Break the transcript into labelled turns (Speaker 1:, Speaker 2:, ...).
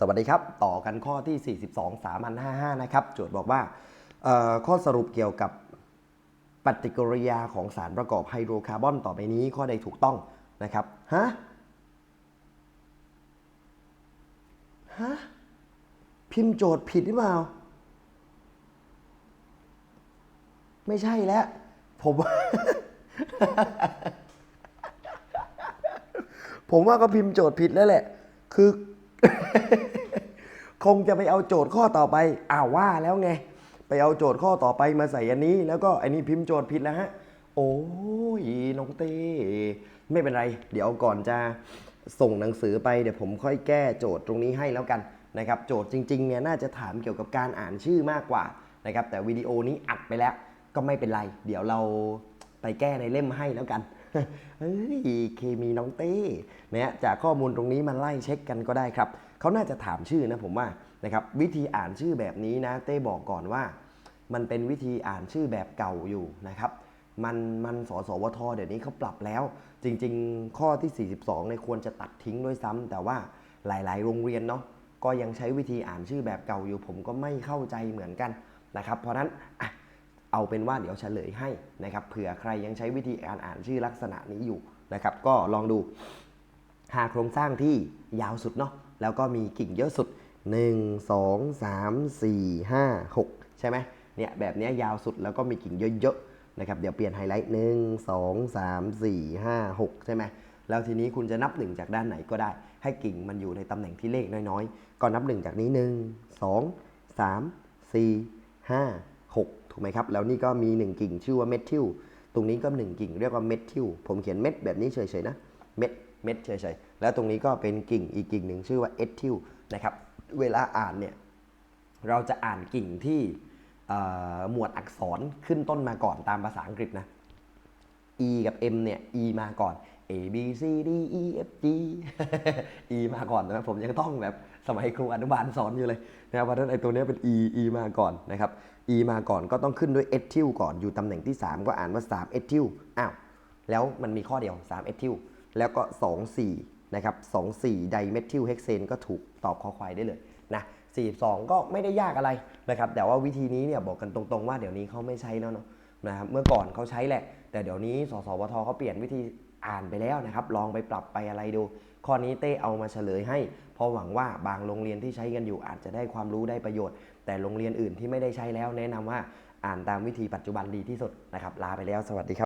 Speaker 1: สวัสดีครับ ต่อกันข้อที่ 42สามัญ55 นะครับ โจทย์บอกว่าข้อสรุปเกี่ยวกับปฏิกิริยาของสารประกอบไฮโดรคาร์บอนต่อไปนี้ข้อใดถูกต้องนะครับ ฮะ ฮะ พิมพ์โจทย์ผิดหรือเปล่า ไม่ใช่แล้ว ผมผมว่าก็พิมพ์โจทย์ผิดแล้วแหละ คือ คงจะไปเอาโจทย์ข้อต่อไปอ้าวว่าแล้วไง ไปเอาโจทย์ข้อต่อไปมาใส่อันนี้ แล้วก็อันนี้พิมพ์โจทย์ผิดแล้วฮะ โอ้ยน้องเต้ไม่เป็นไร เดี๋ยวก่อนจะส่งหนังสือไปเดี๋ยวผมค่อยแก้โจทย์ตรงนี้ให้แล้วกันนะครับ โจทย์จริงๆเนี่ยน่าจะถามเกี่ยวกับการอ่านชื่อมากกว่านะครับ แต่วิดีโอนี้อัดไปแล้วก็ไม่เป็นไร เดี๋ยวเราไปแก้ในเล่มให้แล้วกัน เฮ้ยเคมีน้องเต้เนี่ยจากข้อมูลตรงนี้มาไล่เช็คกันก็ได้ครับเขาน่าจะถามชื่อนะผมว่านะครับวิธีอ่านชื่อแบบนี้นะเต้บอกก่อนว่า มันเป็นวิธีอ่านชื่อแบบเก่าอยู่นะครับมันมันสสวทเดี๋ยวนี้เขาปรับแล้ว จริง ๆ ข้อที่ 42เนี่ยควรจะตัดทิ้งด้วยซ้ำแต่ว่าหลาย ๆ โรงเรียนเนาะก็ยังใช้วิธีอ่านชื่อแบบเก่าอยู่ ผมก็ไม่เข้าใจเหมือนกันนะครับ เพราะฉะนั้นอะ เอาเป็นว่าเดี๋ยวเฉลยให้นะครับเผื่อใครยังใช้วิธีการอ่านชื่อลักษณะนี้อยู่นะครับ ก็ลองดู หาโครงสร้างที่ยาวสุดเนาะแล้วก็มีกิ่งเยอะสุด 1 2 3 4 5 6 ใช่ไหมเนี่ยแบบนี้ยาวสุดแล้วก็มีกิ่งเยอะๆนะครับเดี๋ยวเปลี่ยนไฮไลท์1 2 3 4 5 6ใช่ไหมแล้วทีนี้คุณจะนับ1จากด้านไหนก็ได้ ให้กิ่งมันอยู่ในตำแหน่งที่เลขน้อยๆ ก็นับ1จากนี้1 2 3 4 5 6 ถูกไหมครับ แล้วนี่ก็มี 1 กิ่งชื่อว่าเมทิลตรงนี้ก็ 1 กิ่งเรียกว่าเมทิลผมเขียนเม็ดแบบนี้เฉยๆนะเม็ดเม็ดเฉยๆแล้วตรงนี้ก็เป็นกิ่งอีกกิ่งหนึ่งชื่อว่าเอทิลนะครับเวลาอ่านเนี่ยเราจะอ่านกิ่งที่หมวดอักษรขึ้นต้นมาก่อนตามภาษาอังกฤษนะ E กับ M เนี่ย E มาก่อน A B C D E F G E มาก่อนนะครับผมยังต้องแบบสมัยครูอนุบาลสอนอยู่เลยนะครับเพราะฉะนั้นไอ้ตัวนี้เป็น E E มาก่อนนะครับ E มาก่อนก็ต้องขึ้นด้วยเอทิลก่อนอยู่ตำแหน่งที่ 3 ก็อ่านว่า3เอทิลอ้าวแล้วมันมีข้อเดียว3เอทิลแล้วก็ 2 4 นะครับ 2 4 ไดเมทิลเฮกเซนก็ถูกตอบข้อควายได้เลยนะ42 ก็ไม่ได้ยากอะไรนะครับ แต่ว่าวิธีนี้เนี่ยบอกกันตรงๆว่าเดี๋ยวนี้เขาไม่ใช้แล้วเนาะนะครับเมื่อก่อนเขาใช้แหละ แต่เดี๋ยวนี้สสวทเขาเปลี่ยนวิธี อ่านไปแล้วนะครับ ลองไปปรับไปอะไรดู ข้อนี้เต้เอามาเฉลยให้เพราะหวังว่าบางโรงเรียนที่ใช้กันอยู่อาจจะได้ความรู้ได้ประโยชน์ แต่โรงเรียนอื่นที่ไม่ได้ใช้แล้วแนะนำว่าอ่านตามวิธีปัจจุบันดีที่สุดนะครับ ลาไปแล้วสวัสดีครับ